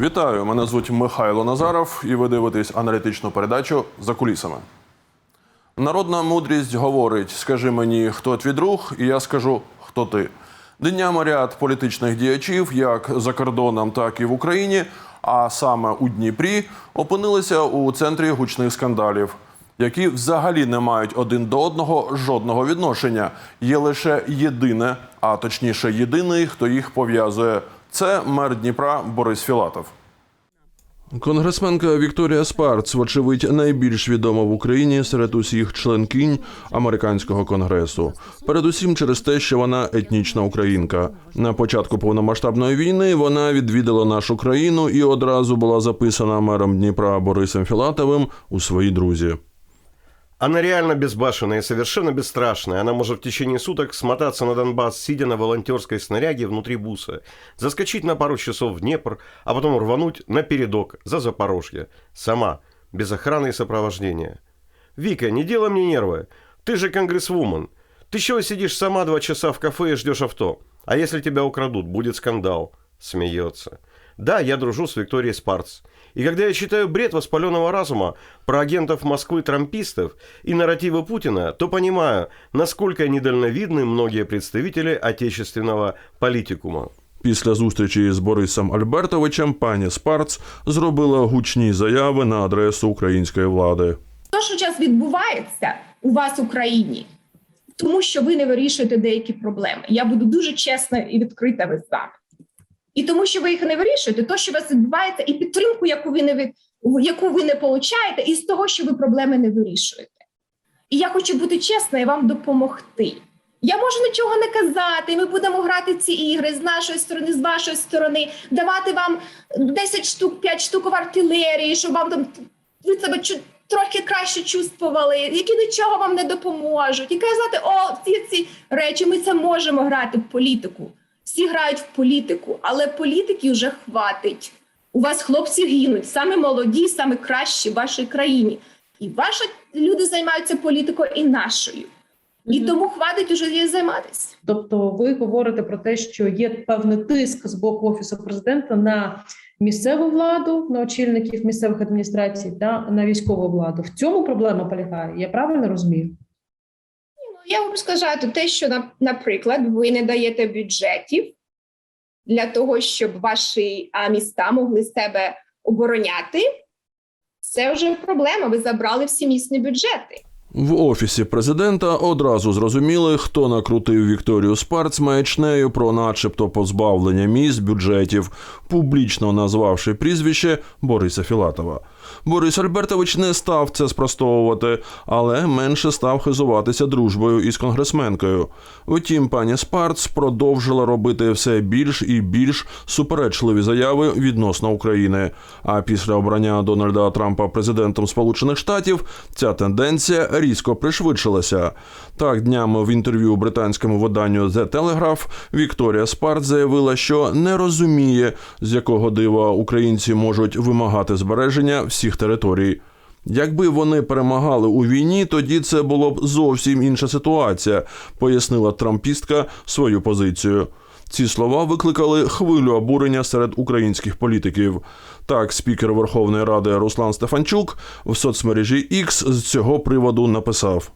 Вітаю! Мене звуть Михайло Назаров, і ви дивитесь аналітичну передачу за кулісами. Народна мудрість говорить: скажи мені, хто твій друг, і я скажу, хто ти. Днями ряд політичних діячів, як за кордоном, так і в Україні, а саме у Дніпрі, опинилися у центрі гучних скандалів, які взагалі не мають один до одного жодного відношення. Є лише єдине, а точніше, єдиний, хто їх пов'язує. Це мер Дніпра Борис Філатов. Конгресменка Вікторія Спарц, вочевидь, найбільш відома в Україні серед усіх членкинь американського конгресу. Передусім через те, що вона етнічна українка. На початку повномасштабної війни вона відвідала нашу країну і одразу була записана мером Дніпра Борисом Філатовим у свої друзі. Она реально безбашенная и совершенно бесстрашная. Она может в течение суток смотаться на Донбасс, сидя на волонтерской снаряге внутри буса, заскочить на пару часов в Днепр, а потом рвануть на передок за Запорожье. Сама, без охраны и сопровождения. «Вика, не делай мне нервы. Ты же конгрессвумен. Ты чего сидишь сама два часа в кафе и ждешь авто? А если тебя украдут, будет скандал». Смеется. Да, я дружу с Викторией Спарц. И когда я читаю бред воспаленного разума про агентов Москвы трампистов и нарративы Путина, то понимаю, насколько недальновидны многие представители отечественного политикума. Після зустрічі з Борисом Альбертовичем пані Спарц зробила гучні заяви на адресу української влади. То, що зараз відбувається у вас в Україні, тому що ви не вирішуєте деякі проблеми. Я буду дуже чесна і відкрита ви з вами. І тому, що ви їх не вирішуєте, то, що у вас відбувається, і підтримку, яку ви не ви- яку ви не получаєте, із того, що ви проблеми не вирішуєте. І я хочу бути чесна і вам допомогти. Я можу нічого не казати. Ми будемо грати ці ігри з нашої сторони, з вашої сторони, давати вам 10 штук, 5 штук в артилерії, щоб вам там ви себе трохи краще чувствували, які нічого вам не допоможуть. І казати, о, ці ці речі, ми це можемо грати в політику. Всі грають в політику, але політики вже хватить. У вас хлопці гинуть, саме молоді, саме кращі в вашій країні. І ваші люди займаються політикою і нашою. І тому хватить уже її займатися. Тобто, ви говорите про те, що є певний тиск з боку офісу президента на місцеву владу, на очільників місцевих адміністрацій та на військову владу. В цьому проблема полягає. Я правильно розумію? Я вам скажу те, що, на- наприклад, ви не даєте бюджетів для того, щоб ваші міста могли себе обороняти. Це вже проблема. Ви забрали всі місні бюджети. В офісі президента одразу зрозуміли, хто накрутив Вікторію Спарц маячнею про начебто позбавлення місць бюджетів, публічно назвавши прізвище Бориса Філатова. Борис Альбертович не став це спростовувати, але менше став хизуватися дружбою із конгресменкою. Втім, пані Спарц продовжила робити все більш і більш суперечливі заяви відносно України. А після обрання Дональда Трампа президентом Сполучених Штатів ця тенденція різко пришвидшилася. Так, днями в інтерв'ю британському виданню The Telegraph Вікторія Спарц заявила, що не розуміє, з якого дива українці можуть вимагати збереження всіх територій. Якби вони перемагали у війні, тоді це було б зовсім інша ситуація, пояснила трампістка свою позицію. Ці слова викликали хвилю обурення серед українських політиків. Так, спікер Верховної Ради Руслан Стефанчук в соцмережі X з цього приводу написав.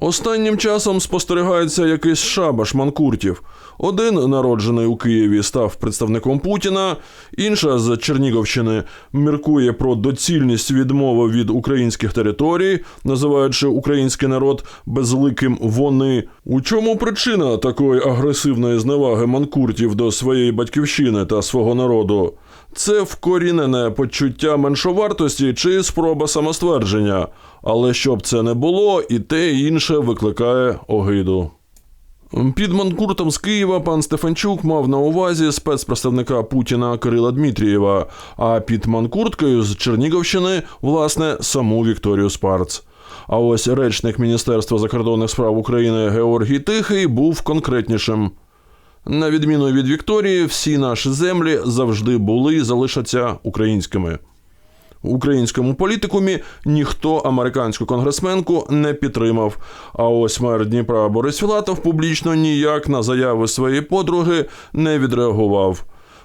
Останнім часом спостерігається якийсь шабаш манкуртів. Один, народжений у Києві, став представником Путіна, інша з Чернігівщини міркує про доцільність відмови від українських територій, називаючи український народ безликим вони. У чому причина такої агресивної зневаги манкуртів до своєї батьківщини та свого народу? Це вкорінене почуття меншовартості чи спроба самоствердження. Але щоб це не було, і те і інше викликає огиду. Під манкуртом з Києва пан Стефанчук мав на увазі спецпредставника Путіна Кирила Дмитрієва, а під манкурткою з Чернігівщини, власне, саму Вікторію Спарц. А ось речник Міністерства закордонних справ України Георгій Тихий був конкретнішим. На відміну від Вікторії, всі наші землі завжди були і залишаться українськими. В українському політикумі ніхто американську конгресменку не підтримав. А ось мер Дніпра Борис Філатов публічно ніяк на заяви своєї подруги не відреагував.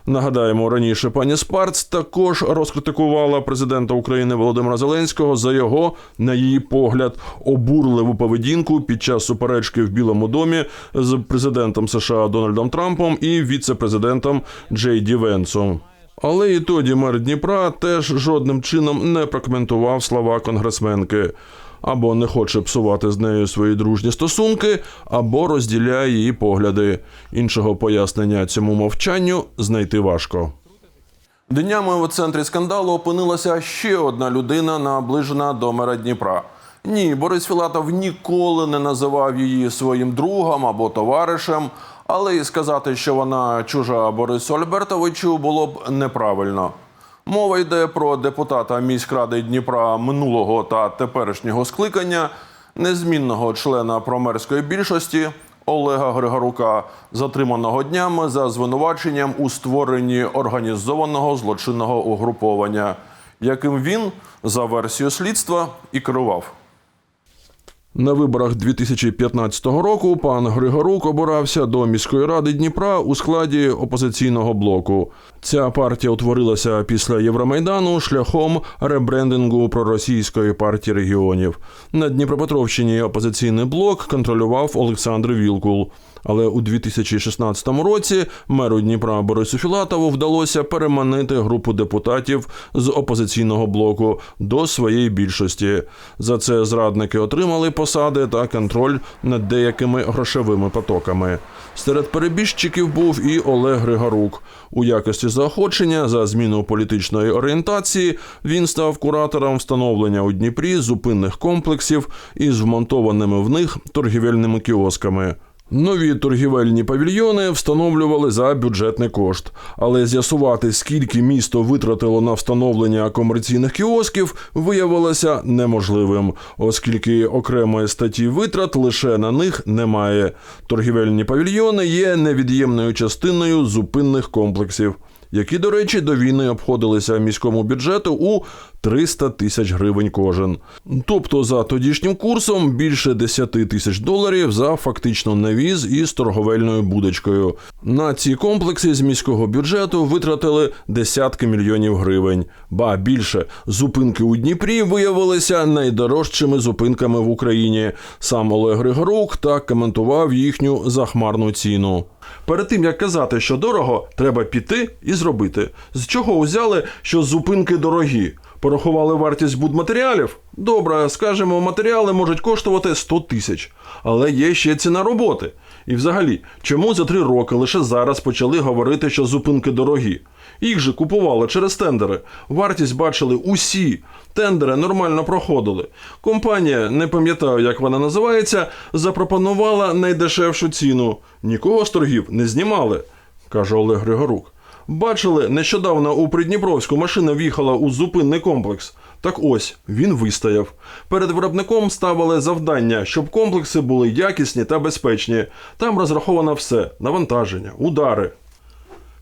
Нагадаємо, раніше пані Спарц також розкритикувала президента України Володимира Зеленського за його, на її погляд, обурливу поведінку під час суперечки в Білому домі з президентом США Дональдом Трампом і віце-президентом Джей Ді Венсом. Але і тоді мер Дніпра теж жодним чином не прокоментував слова конгресменки. Або не хоче псувати з нею свої дружні стосунки, або розділяє її погляди. Іншого пояснення цьому мовчанню знайти важко. Днями у центрі скандалу опинилася ще одна людина, наближена до мера Дніпра. Ні, Борис Філатов ніколи не називав її своїм другом або товаришем, але і сказати, що вона чужа Борису Альбертовичу, було б неправильно. Мова йде про депутата міськради Дніпра минулого та теперішнього скликання, незмінного члена промерської більшості Олега Григорука, затриманого днями за звинуваченням у створенні організованого злочинного угруповання, яким він, за версією слідства, і керував. На виборах 2015 року пан Григорук обирався до міської ради Дніпра у складі опозиційного блоку. Ця партія утворилася після Євромайдану шляхом ребрендингу проросійської партії регіонів. На Дніпропетровщині опозиційний блок контролював Олександр Вілкул. Але у 2016 році меру Дніпра Борису Філатову вдалося переманити групу депутатів з опозиційного блоку до своєї більшості. За це зрадники отримали посади та контроль над деякими грошовими потоками. Серед перебіжчиків був і Олег Григорук. У якості заохочення за зміну політичної орієнтації він став куратором встановлення у Дніпрі зупинних комплексів із вмонтованими в них торгівельними кіосками. Нові торгівельні павільйони встановлювали за бюджетний кошт, але з'ясувати, скільки місто витратило на встановлення комерційних кіосків, виявилося неможливим, оскільки окремої статті витрат лише на них немає. Торгівельні павільйони є невід'ємною частиною зупинних комплексів. Які, до речі, до війни обходилися міському бюджету у 300 тисяч гривень кожен. Тобто за тодішнім курсом більше 10 тисяч доларів за фактично навіз із торговельною будочкою. На ці комплекси з міського бюджету витратили десятки мільйонів гривень. Ба більше зупинки у Дніпрі виявилися найдорожчими зупинками в Україні. Сам Олег Григорук так коментував їхню захмарну ціну. Перед тим як казати, що дорого, треба піти і зробити. З чого узяли, що зупинки дорогі? Порахували вартість будматеріалів? Добре, скажімо, матеріали можуть коштувати 100 тисяч, але є ще ціна роботи. І взагалі, чому за три роки лише зараз почали говорити, що зупинки дорогі? Їх же купували через тендери. Вартість бачили усі. Тендери нормально проходили. Компанія, не пам'ятаю, як вона називається, запропонувала найдешевшу ціну. Нікого з торгів не знімали, каже Олег Григорук. Бачили, нещодавно у Придніпровську машина в'їхала у зупинний комплекс. Так ось він вистояв. Перед виробником ставили завдання, щоб комплекси були якісні та безпечні. Там розраховано все: навантаження, удари.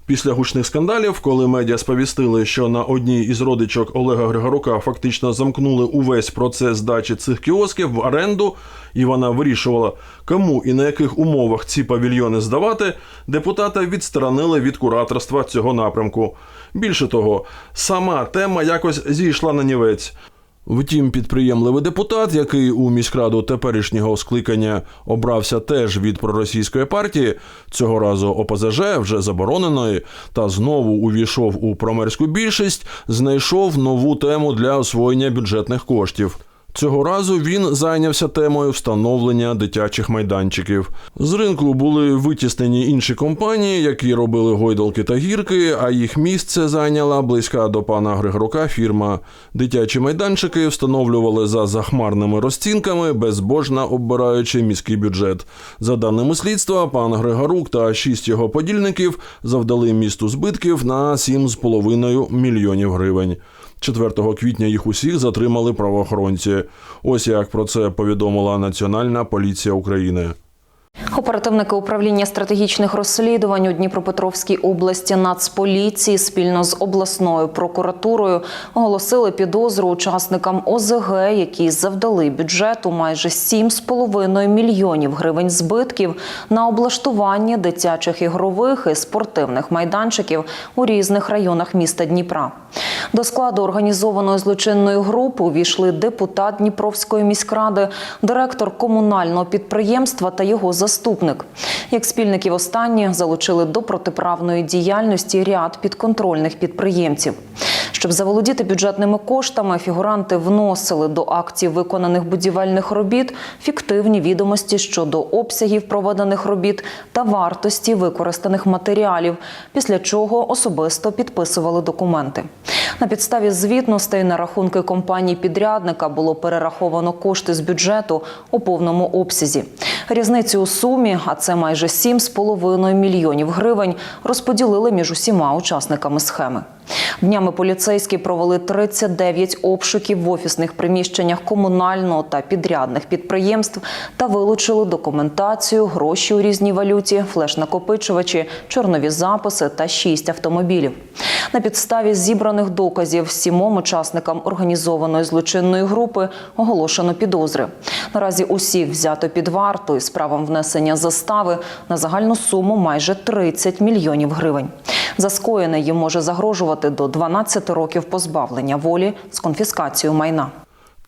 Після гучних скандалів, коли медіа сповістили, що на одній із родичок Олега Григорука фактично замкнули увесь процес здачі цих кіосків в оренду, і вона вирішувала, кому і на яких умовах ці павільйони здавати, депутата відсторонили від кураторства цього напрямку. Більше того, сама тема якось зійшла на нівець. Втім, підприємливий депутат, який у міськраду теперішнього скликання обрався теж від проросійської партії, цього разу ОПЗЖ вже забороненої, та знову увійшов у промерську більшість, знайшов нову тему для освоєння бюджетних коштів. Цього разу він зайнявся темою встановлення дитячих майданчиків. З ринку були витіснені інші компанії, які робили гойдалки та гірки, а їх місце зайняла близька до пана Григорука фірма. Дитячі майданчики встановлювали за захмарними розцінками, безбожно оббираючи міський бюджет. За даними слідства, пан Григорук та шість його подільників завдали місту збитків на 7,5 мільйонів гривень. 4 квітня їх усіх затримали правоохоронці. Ось як про це повідомила Національна поліція України. Оперативники управління стратегічних розслідувань у Дніпропетровській області Нацполіції спільно з обласною прокуратурою оголосили підозру учасникам ОЗГ, які завдали бюджету майже 7,5 мільйонів гривень збитків на облаштування дитячих ігрових і спортивних майданчиків у різних районах міста Дніпра. До складу організованої злочинної групи увійшли депутат Дніпровської міськради, директор комунального підприємства та його заступник. Як спільників останні залучили до протиправної діяльності ряд підконтрольних підприємців. Щоб заволодіти бюджетними коштами, фігуранти вносили до актів виконаних будівельних робіт фіктивні відомості щодо обсягів проведених робіт та вартості використаних матеріалів, після чого особисто підписували документи. На підставі звітностей на рахунки компанії підрядника було перераховано кошти з бюджету у повному обсязі. Різницю у сумі, а це майже 7,5 мільйонів гривень, розподілили між усіма учасниками схеми. Днями поліцейські провели 39 обшуків в офісних приміщеннях комунального та підрядних підприємств та вилучили документацію, гроші у різній валюті, флеш-накопичувачі, чорнові записи та 6 автомобілів. На підставі зібраних доказів сімом учасникам організованої злочинної групи оголошено підозри. Наразі усіх взято під варту із правом внесення застави на загальну суму майже 30 мільйонів гривень. За скоєне їм може загрожувати до 12 років позбавлення волі з конфіскацією майна.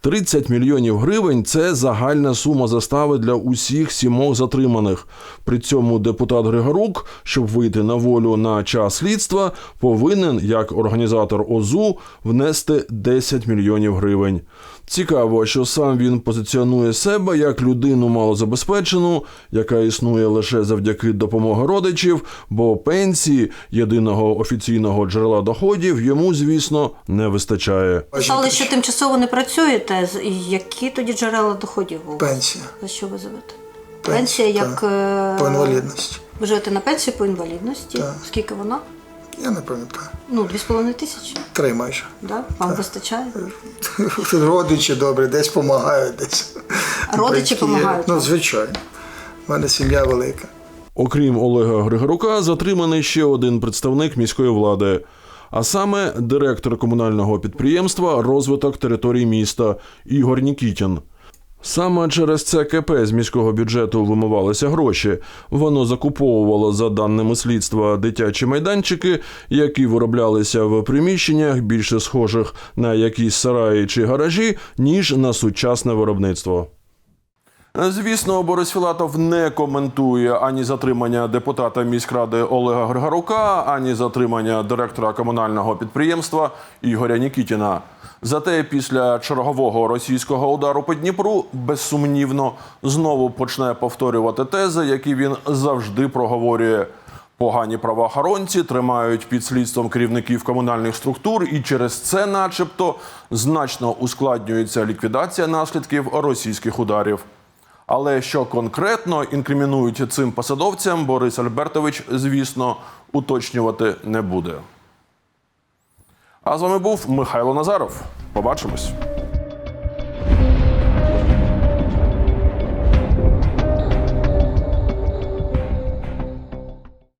30 мільйонів гривень це загальна сума застави для усіх сімох затриманих. При цьому депутат Григорук, щоб вийти на волю на час слідства, повинен, як організатор ОЗУ, внести 10 мільйонів гривень. Цікаво, що сам він позиціонує себе як людину малозабезпечену, яка існує лише завдяки допомоги родичів, бо пенсії єдиного офіційного джерела доходів йому, звісно, не вистачає. Писали, що тимчасово не працюєте. З- Які тоді джерела доходів у вас? Пенсія. За що ви живете? Пенсія, Пенсія як е, По інвалідності. ви живете на пенсію по інвалідності. Так. Скільки вона? Я не пам'ятаю. Ну, дві з половиною тисячі. Три майже. Да? Вам вистачає? Родичі добре, десь допомагають, десь. Родичі Батьки є. помагають Ну, звичайно. У мене сім'я велика. Окрім Олега Григорука, затриманий ще один представник міської влади, а саме директор комунального підприємства Розвиток територій міста Ігор Нікітін. Саме через це КП з міського бюджету вимивалися гроші. Воно закуповувало, за даними слідства, дитячі майданчики, які вироблялися в приміщеннях більше схожих на якісь сараї чи гаражі, ніж на сучасне виробництво. Звісно, Борис Філатов не коментує ані затримання депутата міськради Олега Григорука, ані затримання директора комунального підприємства Ігоря Нікітіна. Зате після чергового російського удару по Дніпру безсумнівно знову почне повторювати тези, які він завжди проговорює. Погані правоохоронці тримають під слідством керівників комунальних структур, і через це, начебто, значно ускладнюється ліквідація наслідків російських ударів. Але що конкретно інкримінують цим посадовцям, Борис Альбертович, звісно, уточнювати не буде. А з вами був Михайло Назаров. Побачимось.